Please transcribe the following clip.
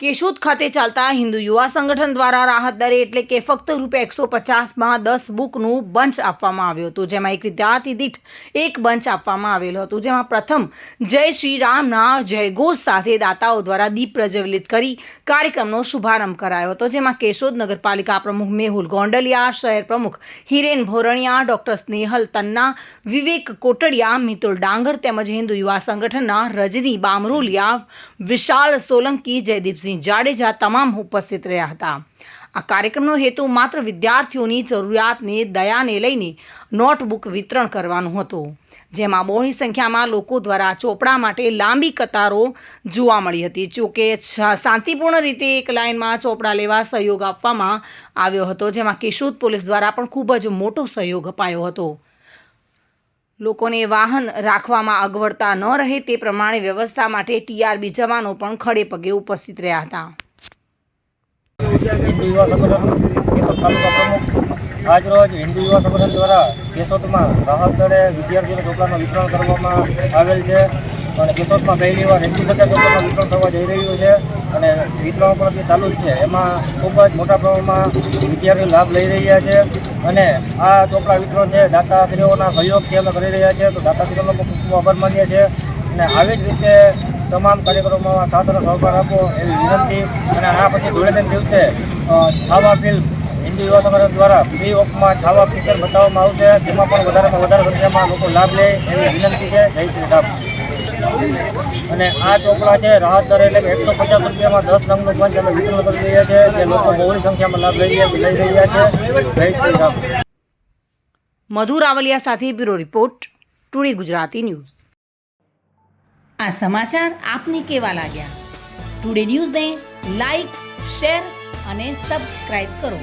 કેશોદ ખાતે ચાલતા હિન્દુ યુવા સંગઠન દ્વારા રાહત દરે એટલે કે ફક્ત રૂપિયા એકસો પચાસમાં દસ બુકનું બંચ આપવામાં આવ્યું હતું. જેમાં એક વિદ્યાર્થી દીઠ એક બંચ આપવામાં આવેલું હતું. જેમાં પ્રથમ જય શ્રી રામના જયઘોષ સાથે દાતાઓ દ્વારા દીપ પ્રજ્વલિત કરી કાર્યક્રમનો શુભારંભ કરાયો હતો. જેમાં કેશોદ નગરપાલિકા પ્રમુખ મેહુલ ગોંડલિયા, શહેર પ્રમુખ હિરેન ભોરણિયા, ડૉક્ટર સ્નેહલ તન્ના, વિવેક કોટડિયા, મિતુલ ડાંગર તેમજ હિન્દુ યુવા સંગઠનના રજની બામરોલિયા, વિશાલ સોલંકી જયદીપસિંહ જાડેજા તમામ ઉપસ્થિત રહ્યા હતા. આ કાર્યક્રમનો હેતુ માત્ર વિદ્યાર્થીઓની જરૂરિયાતને, દયાને લઈને નોટબુક વિતરણ કરવાનું હતું, જેમાં બહોળી સંખ્યામાં લોકો દ્વારા ચોપડા માટે લાંબી કતારો જોવા મળી હતી. જોકે શાંતિપૂર્ણ રીતે એક લાઇનમાં ચોપડા લેવા સહયોગ આપવામાં આવ્યો હતો, જેમાં કેશોદ પોલીસ દ્વારા પણ ખૂબ જ મોટો સહયોગ અપાયો હતો. લોકોને વાહન રાખવામાં અગવડતા ન રહે તે પ્રમાણે વ્યવસ્થા માટે ટીઆરબી જવાનો પણ ખડે પગે ઉપસ્થિત રહ્યા હતા. આજરોજ હિન્દુ યુવા સંગઠન દ્વારા કેશોદમાં રાહત દળે વિદ્યાર્થીઓને ચોપડાનું વિતરણ કરવામાં આવેલ છે. અને કેશોદમાં પહેલી વાર સંખ્યા ચોપડાનું વિતરણ થવા જઈ રહ્યું છે અને વિતરણ પણ અત્યારે ચાલુ જ છે. એમાં ખૂબ જ મોટા પ્રમાણમાં વિદ્યાર્થીઓ લાભ લઈ રહ્યા છે અને આ ચોપડા વિતરણ છે. દાતાશ્રીઓના સહયોગથી અમે કરી રહ્યા છીએ. તો દાતાશ્રીઓનો ખૂબ ખૂબ આભાર માનીએ છીએ. અને આવી જ રીતે તમામ કાર્યક્રમોમાં સાથ અને સહકાર આપો એવી વિનંતી. અને આ પછી ધૂળેટીના દિવસે છાવા ફિલ્મ હિન્દુ યુવા સંગઠન દ્વારા ફ્રી ઓફમાં છાવા પિક્ચર બતાવવામાં આવશે. તેમાં પણ વધારેમાં વધારે સંખ્યામાં લોકો લાભ લે એવી વિનંતી છે. જય શ્રી રામ. અને આ ચોપડા છે રાહત દર એટલે કે એકસો પચાસ રૂપિયામાં દસ રંગનું પંચ અમે વિતરણ કરી રહ્યા છીએ જે લોકો બહોળી સંખ્યામાં લાભ લઈ રહ્યા લઈ રહ્યા છે. જય શ્રી રામ. મધુ રાવલિયા સાથે bureau report today Gujarati news. આ સમાચાર આપને કેવા લાગ્યા? ટુડે ન્યૂઝને લાઈક શેર અને સબસ્ક્રાઇબ કરો.